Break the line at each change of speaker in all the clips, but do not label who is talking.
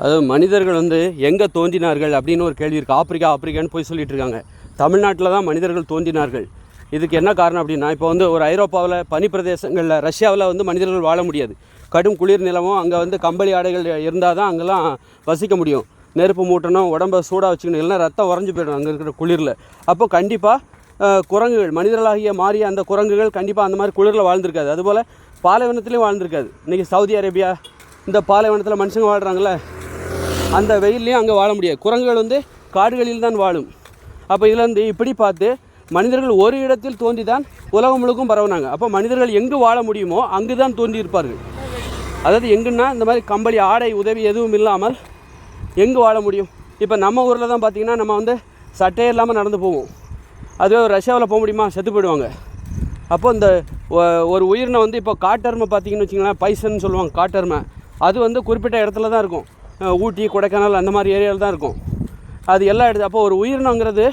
அதாவது மனிதர்கள் வந்து எங்கே தோன்றினார்கள் அப்படின்னு ஒரு கேள்வி இருக்குது ஆப்பிரிக்கா ஆப்பிரிக்கான்னு போய் சொல்லிட்டு இருக்காங்க. தமிழ்நாட்டில் தான் மனிதர்கள் தோன்றினார்கள். இதுக்கு என்ன காரணம் அப்படின்னா இப்போ வந்து ஒரு ஐரோப்பாவில் பனி பிரதேசங்களில் ரஷ்யாவில் வந்து மனிதர்கள் வாழ முடியாது. கடும் குளிர் நிலமும் அங்கே வந்து கம்பளி ஆடைகள் இருந்தால் தான் அங்கெல்லாம் வசிக்க முடியும். நெருப்பு மூட்டணும் உடம்ப சூடாக வச்சுக்கணும் இல்லைன்னா ரத்தம் உறைஞ்சி போயிடும் அங்கே இருக்கிற குளிரில். அப்போ கண்டிப்பாக குரங்குகள் மனிதர்களாகிய மாறிய அந்த குரங்குகள் கண்டிப்பாக அந்த மாதிரி குளிரில் வாழ்ந்திருக்காது. அதுபோல் பாலைவனத்துலேயும் வாழ்ந்திருக்காது. இன்றைக்கி சவுதி அரேபியா இந்த பாலைவனத்தில் மனுஷங்க வாழ்கிறாங்களே அந்த வெயில்லையும் அங்கே வாழ முடியாது. குரங்குகள் வந்து காடுகளில் தான் வாழும். அப்போ இதில் வந்து இப்படி பார்த்து மனிதர்கள் ஒரு இடத்தில் தோன்றி தான் உலகம் முழுக்கும் பரவுனாங்க. அப்போ மனிதர்கள் எங்கு வாழ முடியுமோ அங்கு தான் தோன்றி இருப்பார்கள் அதாவது எங்குன்னா இந்த மாதிரி கம்பளி ஆடை உதவி எதுவும் இல்லாமல் எங்கு வாழ முடியும்? இப்போ நம்ம ஊரில் தான் பார்த்திங்கன்னா நம்ம வந்து சட்டையே இல்லாமல் நடந்து போவோம். அதுவே ரஷ்யாவில் போக முடியுமா? செத்து போயிடுவாங்க. அப்போ இந்த ஒ- ஒரு உயிரினை வந்து இப்போ காட்டெருமை பார்த்தீங்கன்னு வச்சிங்களேன் பைசன் சொல்லுவாங்க காட்டெருமை. அது வந்து குறிப்பிட்ட இடத்துல தான் இருக்கும். ஊட்டி கொடைக்கானல் அந்த மாதிரி ஏரியாவில் தான் இருக்கும். அது எல்லா இடத்து அப்போ ஒரு உயிரினங்கிறது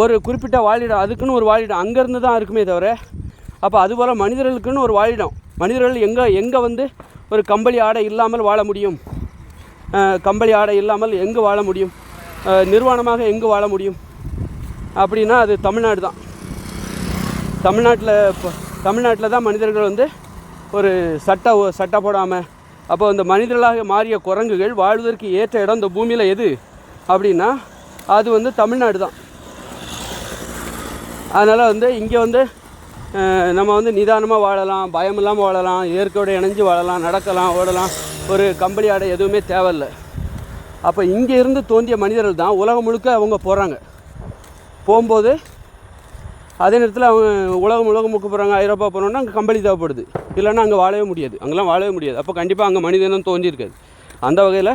ஒரு குறிப்பிட்ட வாழிடம் அதுக்குன்னு ஒரு வாழிடம் அங்கேருந்து தான் இருக்குமே தவிர அப்போ அதுபோல் மனிதர்களுக்குன்னு ஒரு வாழிடம். மனிதர்கள் எங்கே எங்கே வந்து ஒரு கம்பளி ஆடை இல்லாமல் வாழ முடியும்? கம்பளி ஆடை இல்லாமல் எங்கு வாழ முடியும்? நிர்வாணமாக எங்கு வாழ முடியும்? அப்படின்னா அது தமிழ்நாடு தான். தமிழ்நாட்டில் இப்போ தமிழ்நாட்டில் தான் மனிதர்கள் வந்து ஒரு சட்டை சட்டை போடாமல் அப்போ இந்த மனிதர்களாக மாறிய குரங்குகள் வாழ்வதற்கு ஏற்ற இடம் இந்த பூமியில் எது? அப்படின்னா அது வந்து தமிழ்நாடு தான். அதனால் வந்து இங்கே வந்து நம்ம வந்து நிதானமாக வாழலாம் பயம் இல்லாமல் வாழலாம் இயற்கையோட இணைஞ்சு வாழலாம் நடக்கலாம் ஓடலாம். ஒரு கம்பளி ஆடை எதுவுமே தேவையில்லை. அப்போ இங்கே இருந்து தோன்றிய மனிதர்கள் தான் உலகம் முழுக்க அவங்க போகிறாங்க போகும்போது அதே நேரத்தில் அவங்க உலகம் உலகம் முழுக்க போகிறாங்க ஐரோப்பா போகிறோன்னா அங்கே கம்பளி தேவைப்படுது. இல்லைன்னா அங்கே வாழவே முடியாது. அங்கெல்லாம் வாழவே முடியாது. அப்போ கண்டிப்பாக அங்கே மனிதனும் தோன்றியிருக்காது. அந்த வகையில்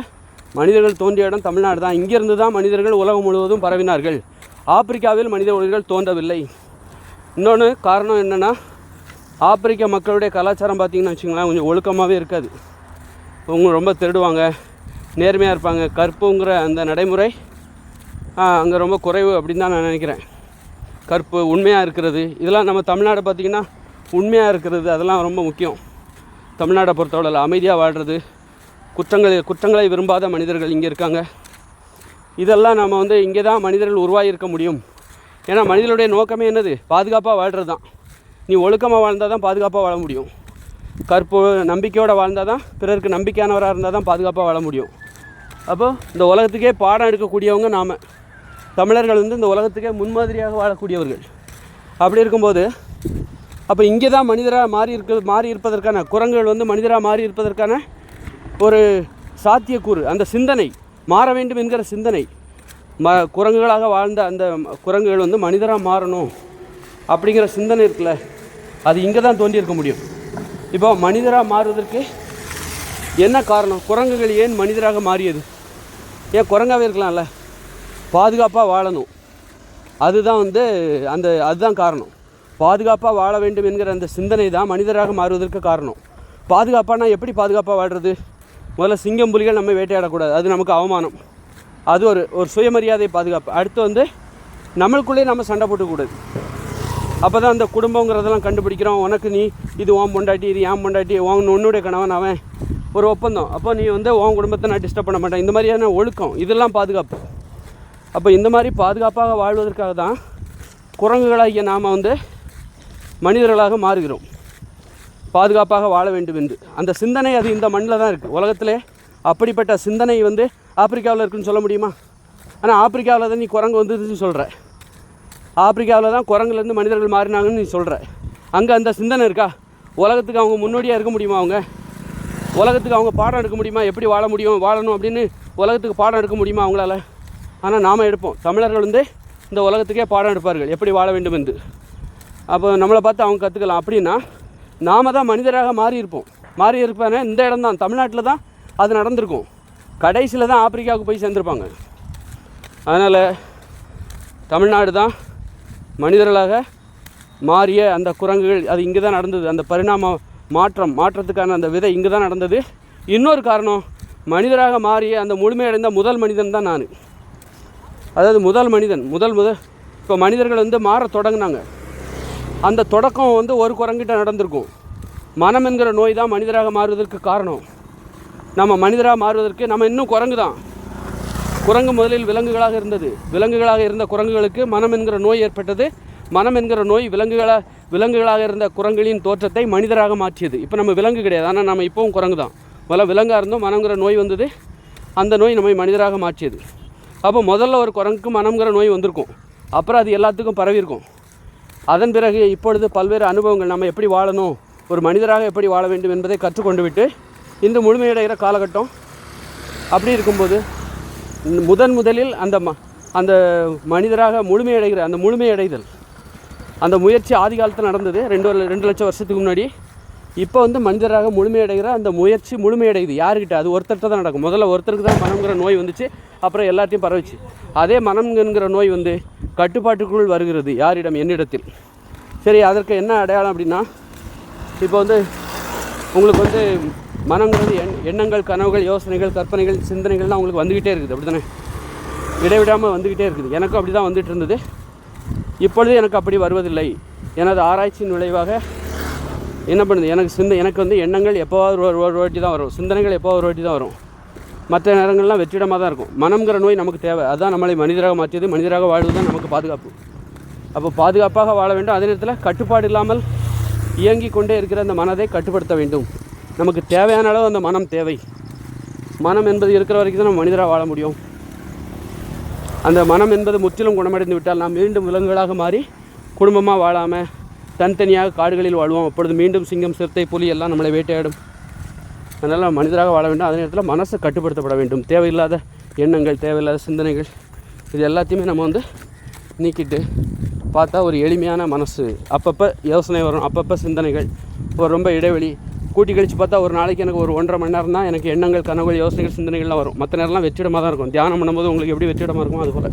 மனிதர்கள் தோன்றிய இடம் தமிழ்நாடு தான். இங்கேருந்து தான் மனிதர்கள் உலகம் முழுவதும் பரவினார்கள். ஆப்பிரிக்காவில் மனித உயிர்கள் தோன்றவில்லை. இன்னொன்று காரணம் என்னென்னா ஆப்பிரிக்க மக்களுடைய கலாச்சாரம் பார்த்திங்கன்னு வச்சுங்களேன் கொஞ்சம் ஒழுக்கமாகவே இருக்காது. அவங்க ரொம்ப திருடுவாங்க நேர்மையாக இருப்பாங்க. கற்புங்கிற அந்த நடைமுறை அங்கே ரொம்ப குறைவு அப்படின்னு தான் நான் நினைக்கிறேன். கற்பு உண்மையாக இருக்கிறது. இதெல்லாம் நம்ம தமிழ்நாடு பார்த்திங்கன்னா உண்மையாக இருக்கிறது அதெல்லாம் ரொம்ப முக்கியம். தமிழ்நாடை பொறுத்தவரையில் அமைதியாக வாழ்கிறது குற்றங்களை குற்றங்களை விரும்பாத மனிதர்கள் இங்கே இருக்காங்க. இதெல்லாம் நம்ம வந்து இங்கே தான் மனிதர்கள் உருவாகியிருக்க முடியும். ஏன்னா மனிதனுடைய நோக்கமே என்னது? பாதுகாப்பாக வாழ்கிறது தான். நீ ஒழுக்கமாக வாழ்ந்தால் தான் பாதுகாப்பாக வாழ முடியும். கற்பு நம்பிக்கையோடு வாழ்ந்தால் தான் பிறருக்கு நம்பிக்கையானவராக இருந்தால் தான் பாதுகாப்பாக வாழ முடியும். அப்போ இந்த உலகத்துக்கே பாடம் எடுக்கக்கூடியவங்க நாம். தமிழர்கள் வந்து இந்த உலகத்துக்கே முன்மாதிரியாக வாழக்கூடியவர்கள். அப்படி இருக்கும்போது அப்போ இங்கே தான் மனிதராக மாறி இருக்க மாறி இருப்பதற்கான குரங்குகள் வந்து மனிதராக மாறி இருப்பதற்கான ஒரு சாத்தியக்கூறு அந்த சிந்தனை மாற வேண்டும் என்கிற சிந்தனை. ம குரங்குகளாக வாழ்ந்த அந்த குரங்குகள் வந்து மனிதராக மாறணும் அப்படிங்கிற சிந்தனை இருக்குல்ல அது இங்கே தான் தோன்றியிருக்க முடியும். இப்போ மனிதராக மாறுவதற்கு என்ன காரணம்? குரங்குகள் ஏன் மனிதராக மாறியது? ஏன் குரங்காகவே இருக்கலாம்ல? பாதுகாப்பாக வாழணும். அதுதான் வந்து அந்த அதுதான் காரணம். பாதுகாப்பாக வாழ வேண்டும் என்கிற அந்த சிந்தனை தான் மனிதராக மாறுவதற்கு காரணம். பாதுகாப்பானா எப்படி பாதுகாப்பாக வாழ்கிறது முதல்ல சிங்கம் புலிகள் நம்ம வேட்டையாடக்கூடாது. அது நமக்கு அவமானம். அது ஒரு ஒரு சுயமரியாதை பாதுகாப்பு. அடுத்து வந்து நம்மளுக்குள்ளேயே நம்ம சண்டை போட்டுக்கூடாது. அப்போ தான் அந்த குடும்பங்கிறதெல்லாம் கண்டுபிடிக்கிறோம். உனக்கு நீ இது ஓம் பொண்டாட்டி இது ஏன் பொண்டாட்டி உன் உன்னுடைய கணவன் அவன். ஒரு ஒப்பந்தம். அப்போ நீ வந்து உன் குடும்பத்தை நான் டிஸ்டர்ப் பண்ண மாட்டேன். இந்த மாதிரியான ஒழுக்கம் இதெல்லாம் பாதுகாப்பு. அப்போ இந்த மாதிரி பாதுகாப்பாக வாழ்வதற்காக தான் குரங்குகளாகிய நாம் வந்து மனிதர்களாக மாறுகிறோம். பாதுகாப்பாக வாழ வேண்டும் என்று அந்த சிந்தனை அது இந்த மண்ணில் தான் இருக்குது உலகத்திலே அப்படிப்பட்ட சிந்தனை வந்து ஆப்பிரிக்காவில் இருக்குன்னு சொல்ல முடியுமா? ஆனால் ஆப்பிரிக்காவில் தான் நீ குரங்கு வந்ததுன்னு சொல்கிற ஆப்பிரிக்காவில் தான் குரங்குலேருந்து மனிதர்கள் மாறினாங்கன்னு நீ சொல்கிற அங்கே அந்த சிந்தனை இருக்கா? உலகத்துக்கு அவங்க முன்னோடியாக இருக்க முடியுமா அவங்க? உலகத்துக்கு அவங்க பாடம் எடுக்க முடியுமா? எப்படி வாழ முடியும்? வாழணும் அப்படின்னு உலகத்துக்கு பாடம் எடுக்க முடியுமா அவங்களால? ஆனால் நாம் எடுப்போம். தமிழர்கள் வந்து இந்த உலகத்துக்கே பாடம் எடுப்பார்கள். எப்படி வாழ வேண்டும் என்று அப்போ நம்மளை பார்த்து அவங்க கற்றுக்கலாம் அப்படின்னா நாம தான் மனிதராக மாறி இருப்போம். மாறி இருப்பானே இந்த இடம் தான். தமிழ்நாட்டில் தான் அது நடந்திருக்கும். கடைசியில் தான் ஆப்பிரிக்காவுக்கு போய் சேர்ந்துருப்பாங்க. அதனால் தமிழ்நாடு தான் மனிதர்களாக மாறிய அந்த குரங்குகள் அது இங்கே தான் நடந்தது. அந்த பரிணாம மாற்றம் மாற்றத்துக்கான அந்த விதை இங்கே தான் நடந்தது. இன்னொரு காரணம் மனிதராக மாறிய அந்த முழுமையடைந்த முதல் மனிதன் தான் நான். அதாவது முதல் மனிதன் முதல் முதல் இப்போ மனிதர்கள் வந்து மாற தொடங்கினாங்க. அந்த தொடக்கம் வந்து ஒரு குரங்கிட்ட நடந்திருக்கும். மனம் என்கிற நோய் தான் மனிதராக மாறுவதற்கு காரணம். நம்ம மனிதராக மாறுவதற்கு நம்ம இன்னும் குரங்கு தான். குரங்கு முதலில் விலங்குகளாக இருந்தது. விலங்குகளாக இருந்த குரங்குகளுக்கு மனம் என்கிற நோய் ஏற்பட்டது. மனம் என்கிற நோய் விலங்குகளாக விலங்குகளாக இருந்த குரங்குகளின் தோற்றத்தை மனிதராக மாற்றியது. இப்போ நம்ம விலங்கு கிடையாது. ஆனால் நம்ம இப்போவும் குரங்கு தான். முதல்ல விலங்காக இருந்தோம் மனங்கிற நோய் வந்தது. அந்த நோய் நம்மை மனிதராக மாற்றியது. அப்போ முதல்ல ஒரு குரங்குக்கு மனம்ங்கிற நோய் வந்திருக்கும். அப்புறம் அது எல்லாத்துக்கும் பரவியிருக்கும். அதன் பிறகு இப்பொழுது பல்வேறு அனுபவங்கள் நம்ம எப்படி வாழணும் ஒரு மனிதராக எப்படி வாழ வேண்டும் என்பதை கற்றுக்கொண்டு விட்டு இந்த முழுமையடைகிற காலகட்டம் அப்படி இருக்கும்போது முதன் முதலில் அந்த ம அந்த மனிதராக முழுமையடைகிற அந்த முழுமையடைதல் அந்த முயற்சி ஆதி காலத்தில் நடந்தது ரெண்டு ரெண்டு லட்சம் வருஷத்துக்கு முன்னாடி இப்போ வந்து மனிதராக முழுமையடைகிற அந்த முயற்சி முழுமையடையுது. யாருக்கிட்ட அது ஒருத்தர்கிட்ட தான் நடக்கும். முதல்ல ஒருத்தருக்கு தான் மனம்ங்கிற நோய் வந்துச்சு அப்புறம் எல்லாத்தையும் பரவிச்சு. அதே மனம்ங்கிற நோய் வந்து கட்டுப்பாட்டுக்குள் வருகிறது யாரிடம்? என்னிடத்தில். சரி அதற்கு என்ன அடையாளம் அப்படின்னா இப்போ வந்து உங்களுக்கு வந்து மனங்கிறது எண் எண்ணங்கள் கனவுகள் யோசனைகள் கற்பனைகள் சிந்தனைகள்லாம் உங்களுக்கு வந்துக்கிட்டே இருக்குது. அப்படி தானே இடைவிடாமல் வந்துக்கிட்டே இருக்குது. எனக்கும் அப்படி தான் வந்துட்டு இருந்தது. இப்பொழுது எனக்கு அப்படி வருவதில்லை. எனது ஆராய்ச்சியின் விளைவாக என்ன பண்ணுது? எனக்கு சிந்த எனக்கு வந்து எண்ணங்கள் எப்போவாது ஒரு ஒரு வாட்டி தான் வரும். சிந்தனைகள் எப்போ ஒரு வாட்டி தான் வரும். மற்ற நேரங்கள்லாம் வெற்றிடமாக தான் இருக்கும். மனம்ங்கிற நோய் நமக்கு தேவை. அதுதான் நம்மளை மனிதராக மாற்றியது. மனிதராக வாழ்வது தான் நமக்கு பாதுகாப்பு. அப்போ பாதுகாப்பாக வாழ வேண்டும். அதே நேரத்தில் கட்டுப்பாடு இல்லாமல் இயங்கி கொண்டே இருக்கிற அந்த மனதை கட்டுப்படுத்த வேண்டும். நமக்கு தேவையான அளவு அந்த மனம் தேவை. மனம் என்பது இருக்கிற வரைக்கும் தான் நம்ம மனிதராக வாழ முடியும். அந்த மனம் என்பது முற்றிலும் குணமடைந்து விட்டால் நாம் மீண்டும் விலங்குகளாக மாறி குடும்பமாக வாழாமல் தனித்தனியாக காடுகளில் வாழ்வோம். அப்பொழுது மீண்டும் சிங்கம் சிறுத்தை புலி எல்லாம் நம்மளை வேட்டையாடும். அதனால் மனிதராக வாழ வேண்டும். அதே நேரத்தில் மனசு கட்டுப்படுத்தப்பட வேண்டும். தேவையில்லாத எண்ணங்கள் தேவையில்லாத சிந்தனைகள் இது எல்லாத்தையுமே நம்ம வந்து நீக்கிட்டு பார்த்தா ஒரு எளிமையான மனசு. அப்பப்போ யோசனை வரும் அப்பப்போ சிந்தனைகள் ஒரு ரொம்ப இடைவெளி. கூட்டி கழிச்சு பார்த்தா ஒரு நாளைக்கு எனக்கு ஒரு ஒன்றரை மணி நேரம் தான் எனக்கு எண்ணங்கள் கனவுகள் யோசனைகள் சிந்தனைகள்லாம் வரும். மற்ற நேரம்லாம் வெற்றிடமாக தான் இருக்கும். தியானம் பண்ணும்போது உங்களுக்கு எப்படி வெற்றிடமாக இருக்கும் அது போல்